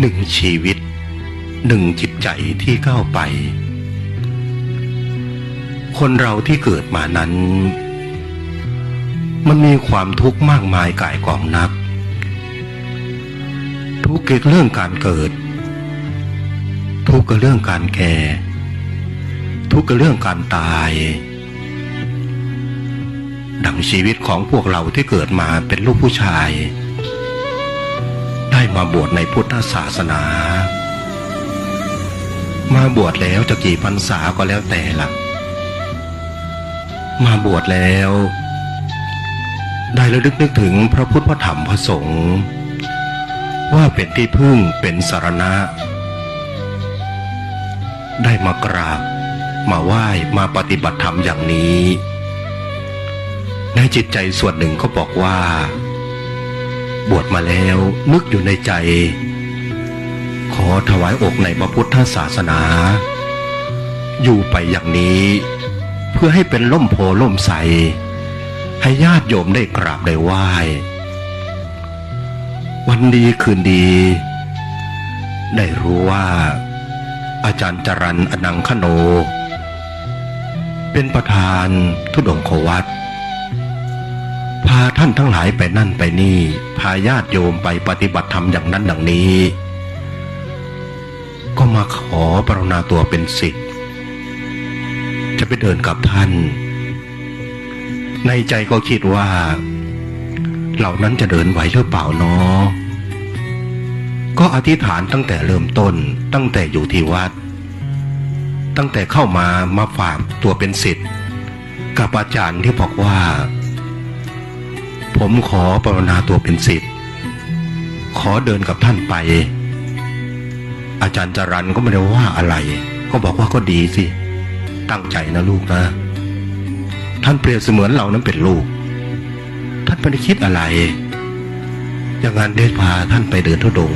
หนึ่งชีวิต หนึ่งจิตใจที่ก้าวไป คนเราที่เกิดมานั้น มันมีความทุกข์มากมายกายกองนัก ทุกข์เกี่ยวเรื่องการเกิด ทุกข์กับเรื่องการแก่ ทุกข์กับเรื่องการตาย ดังชีวิตของพวกเราที่เกิดมาเป็นลูกผู้ชาย ได้มาบวชในพุทธศาสนา มาบวชแล้วจะกี่พรรษาก็แล้วแต่ละมาบวชแล้ว ได้ระลึกนึกถึงพระพุทธพระธรรมพระสงฆ์ว่าเป็นที่พึ่งเป็นสารณะ ได้มากราบ มาไหว้มาปฏิบัติธรรมอย่างนี้ ในจิตใจส่วนหนึ่งก็บอกว่า บวชมาแล้วนึกอยู่ในใจ ขอถวายอกในพระพุทธศาสนา อยู่ไปอย่างนี้ เพื่อให้เป็นล่มโพล่มใส ให้ญาติโยมได้กราบได้ไหว้ วันดีคืนดี ได้รู้ว่า อาจารย์จรันอนังคโน เป็นประธานทุดงควัต พาท่านทั้งหลายไปนั่นไปนี่ พาญาติโยมไปปฏิบัติธรรมอย่างนั้นดังนี้ ก็มาขอปรณนาตัวเป็นศิษย์จะไปเดินกับท่าน ในใจก็คิดว่า เหล่านั้นจะเดินไหวหรือเปล่าเนาะก็อธิษฐานตั้งแต่เริ่มต้นตั้งแต่อยู่ที่วัด ตั้งแต่เข้ามามาฝากตัวเป็นศิษย์กับอาจารย์ที่บอกว่า ผมขอปรณนาตัวเป็นศิษย์ขอเดินกับท่านไป อาจารย์จรันก็ไม่ได้ว่าอะไร ก็บอกว่าก็ดีสิ ตั้งใจนะลูกนะ ท่านเปรียบเสมือนเรานั้นเป็นลูก ท่านไม่ได้คิดอะไร อย่างนั้นได้พาท่านไปเดินทุดง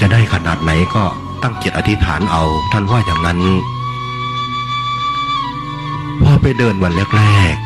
จะได้ขนาดไหนก็ตั้งจิตอธิษฐานเอา ท่านว่าอย่างนั้น พอไปเดินวันแรก